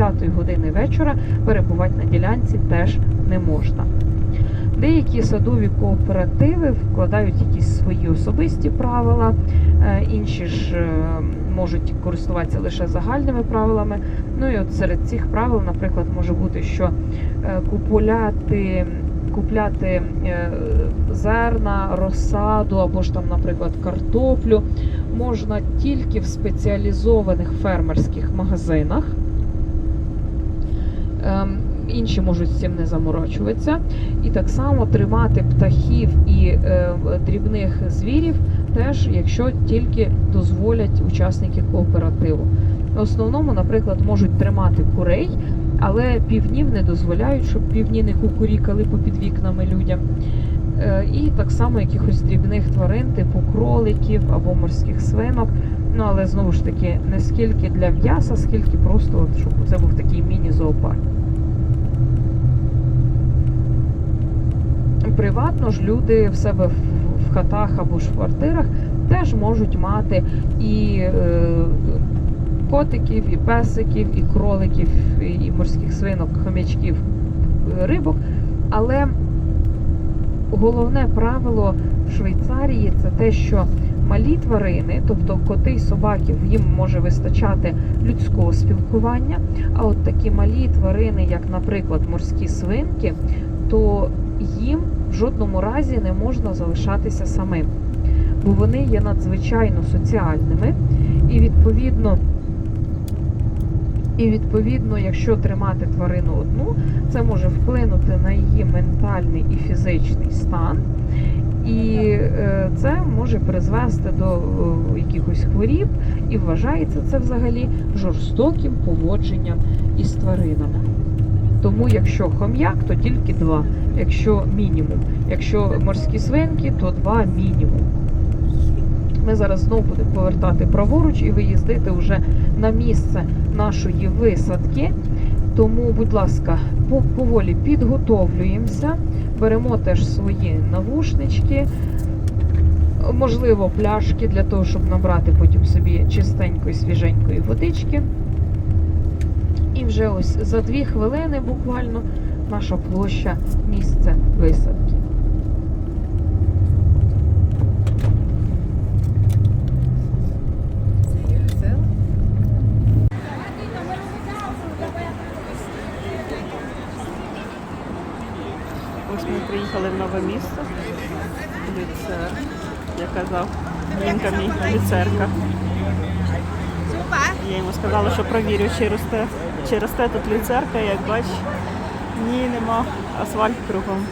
10 години вечора перебувати на ділянці теж не можна. Деякі садові кооперативи вкладають якісь свої особисті правила, е, інші ж е, можуть користуватися лише загальними правилами. Ну і от серед цих правил, наприклад, може бути, що е, купуляти, купляти зерна, розсаду або ж там, наприклад, картоплю можна тільки в спеціалізованих фермерських магазинах. Ем, Інші можуть з цим не заморочуватися. І так само тримати птахів і е, дрібних звірів теж, якщо тільки дозволять учасники кооперативу. В основному, наприклад, можуть тримати курей, але півнів не дозволяють, щоб півні не кукурікали попід вікнами людям. Е, І так само якихось дрібних тварин, типу кроликів або морських свинок. Ну але знову ж таки, не скільки для м'яса, скільки просто, от, щоб це був такий міні-зоопарк. Приватно ж люди в себе в, хатах або ж в квартирах теж можуть мати і е, котиків, і песиків, і кроликів, і, морських свинок, хомячків, рибок. Але головне правило в Швейцарії це те, що малі тварини, тобто коти й собаки, їм може вистачати людського спілкування. А от такі малі тварини, як, наприклад, морські свинки, то їм в жодному разі не можна залишатися самим, бо вони є надзвичайно соціальними, і відповідно. І відповідно, якщо тримати тварину одну, це може вплинути на її ментальний і фізичний стан, і е, це може призвести до е, якихось хворіб, і вважається це взагалі жорстоким поводженням із тваринами. Тому, якщо хом'як, то тільки два, якщо мінімум. Якщо морські свинки, то два мінімум. Ми зараз знову будемо повертати праворуч і виїздити вже на місце нашої висадки. Тому, будь ласка, поволі підготовлюємося, беремо теж свої навушнички, можливо, пляшки для того, щоб набрати потім собі чистенької, свіженької водички. І вже ось за дві хвилини буквально наша площа місце висадки. Ось ми приїхали в нове місто. Люцер. Я казав, Нінка мій люцерка. Я йому сказала, що провірю, чи росте, чи росте тут люцерка, як бачиш. Ні, нема. Асфальт кругом.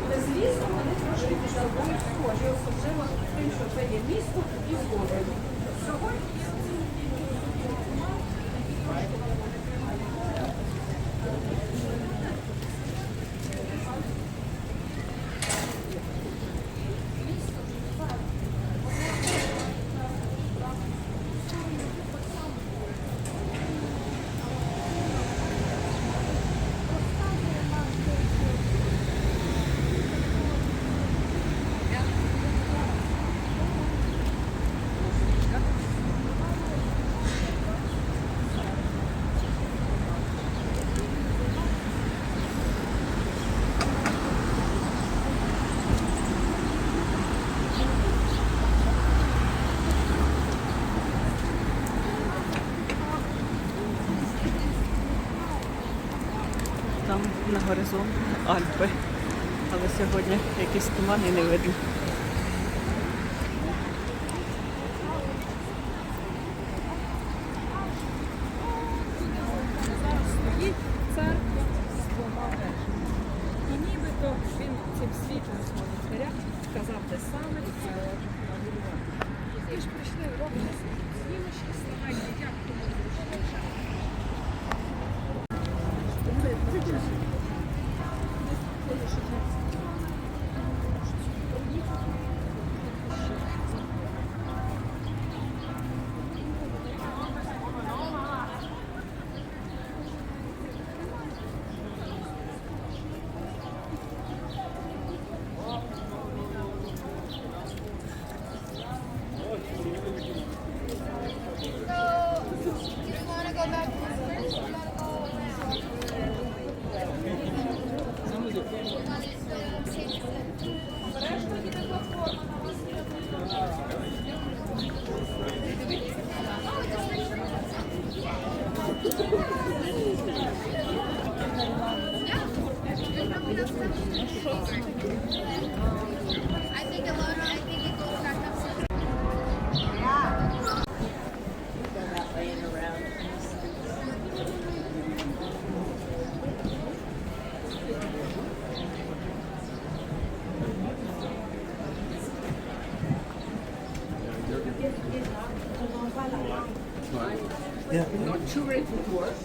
Там на горизонт Альпи. Але сьогодні якийсь туман і не видно. Yeah. Not sure if it works.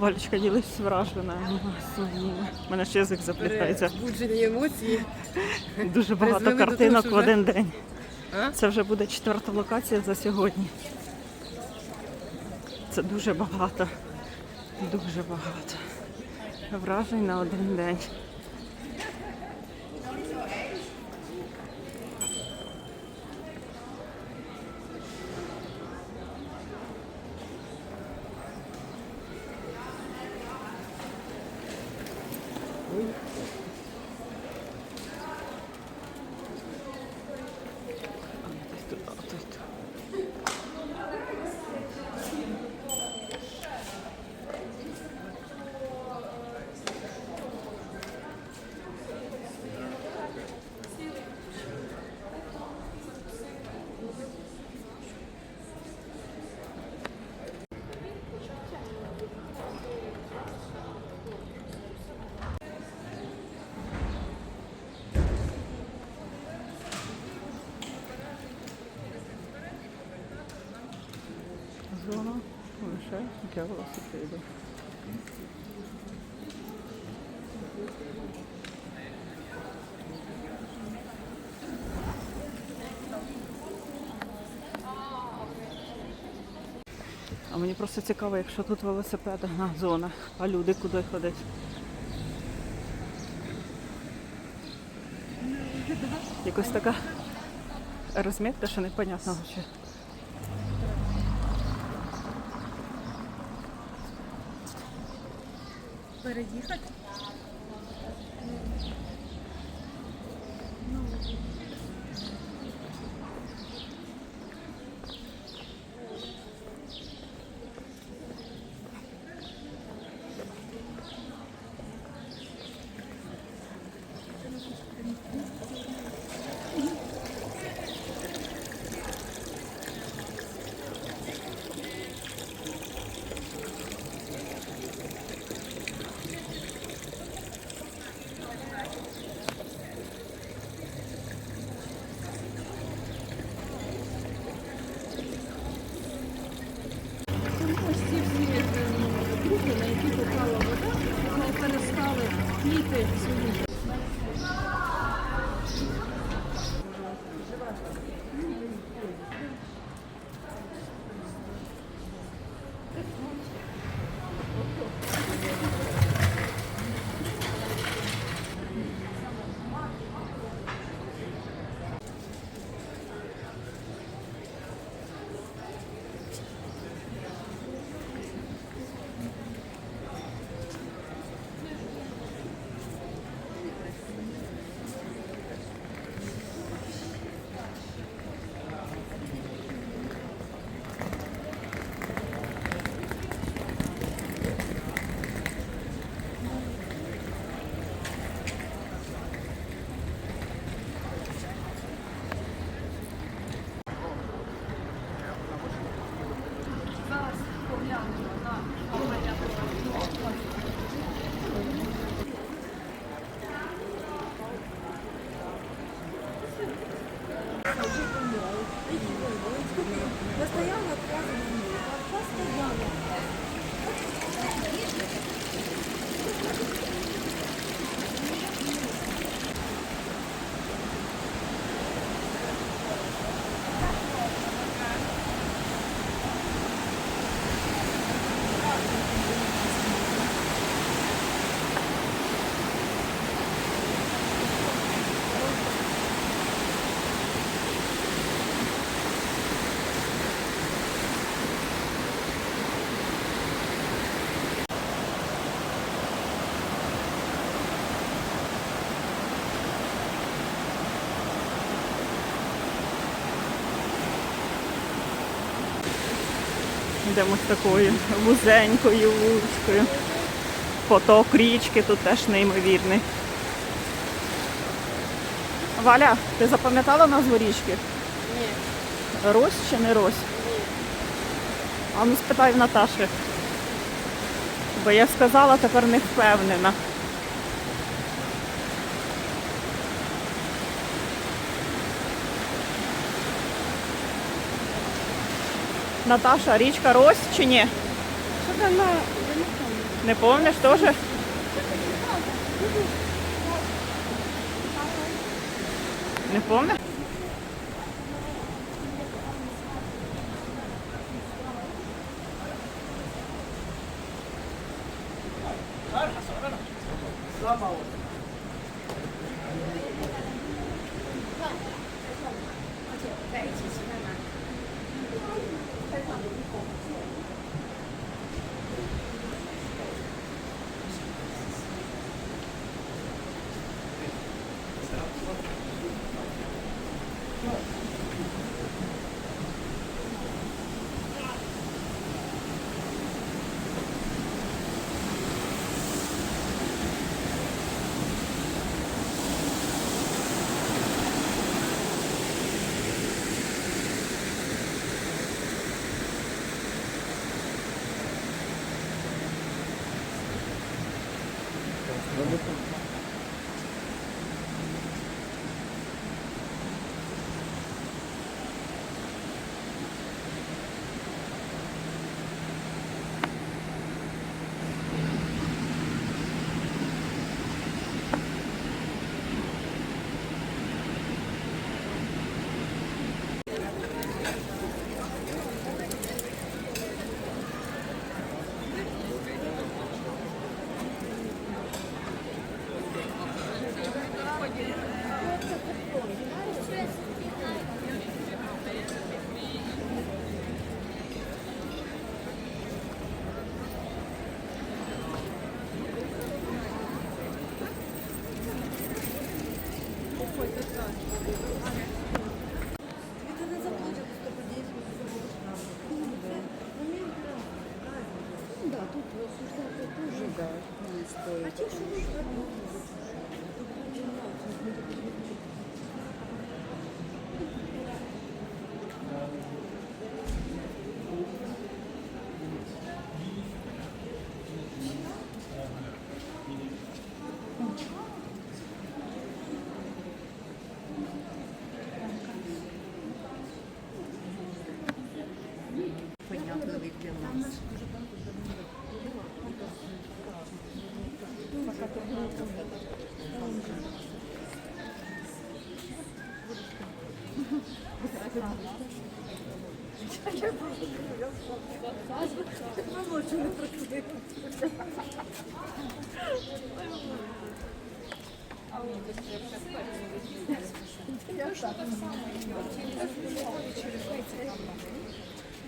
Валечка ділись вражена своїми. У мене ще язик заплітається. Збуджені емоції. Дуже багато призвели до картинок в один день. А? Це вже буде четверта локація за сьогодні. Це дуже багато. Дуже багато. Вражень на один день. Тут, тут. Зона лише для велосипедів. А мені просто цікаво, якщо тут велосипедна зона, а люди куди ходять. Якось така розмітка, що непонятно Переїхати? Квіти свої. Йдемо з такою вузенькою вуличкою. Поток річки тут теж неймовірний. Валя, ти запам'ятала назву річки? Ні. Рось чи не Рось? Ні. А ну спитай в Наташі. Бо я сказала, тепер не впевнена. Наташа, річка Рось чи ні? Не помниш теж? Не помниш?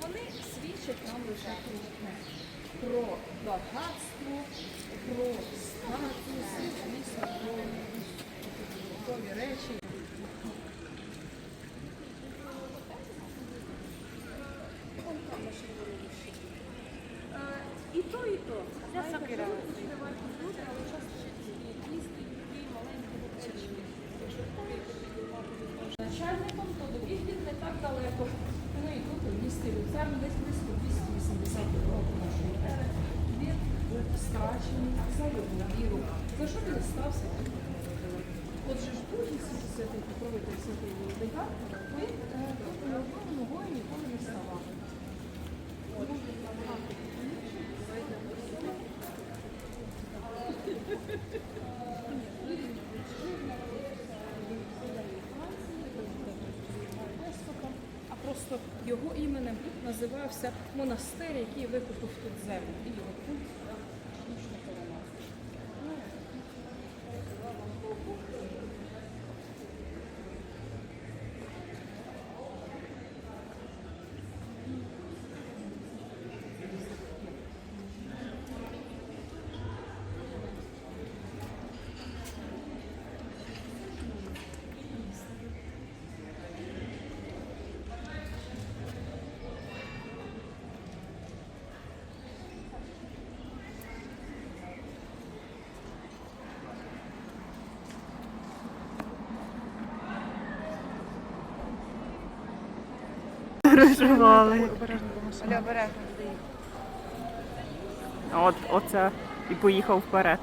Вони свідчать нам лише про багатство, про статус, про речі. То, і то. Я сокира. Начальником, то до Бігбіт не так далеко. Ну і тут в місті Люцерн десь близько 280 років нашої ери. Він був страчений за його віру. За що він став святим? Отже ж другий святий покровитель святий Володимир, він е, тут ні одного ногою ніколи не ставав. Його іменем називався монастир, який викупив тут землю. І його пункт Переживали. От, оце і поїхав вперед.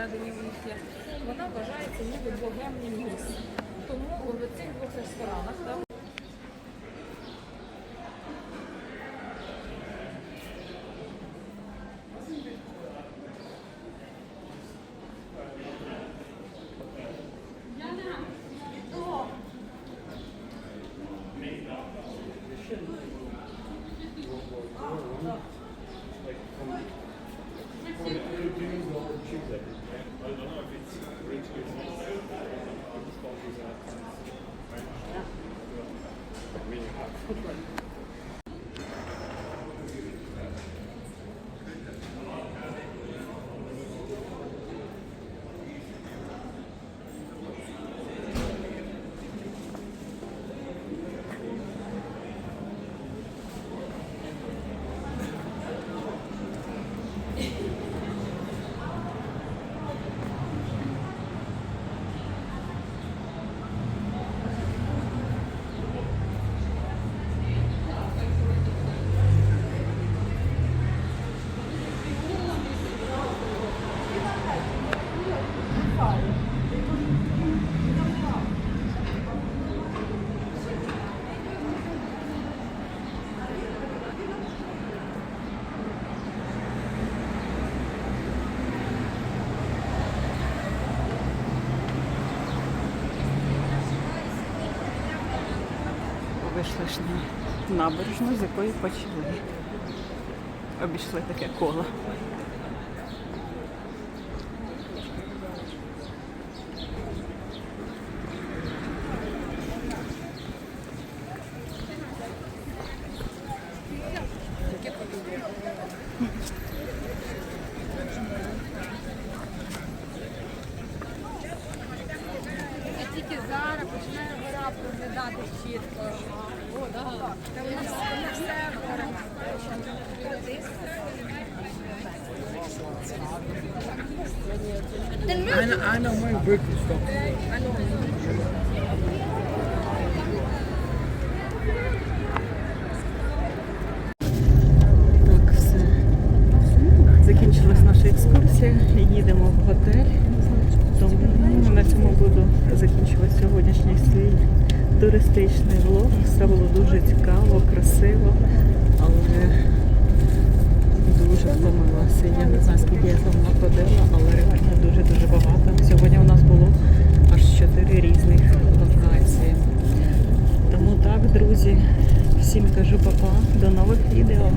Там посередині в них є, вона вважається ніби богемним місцем. Тому в цих двох ресторанах вийшли ж на набережну, з якої почали. Обійшли таке коло. I know, I know when breakfast starts. I know. друзі. Всім кажу папа, -па. до нових відео.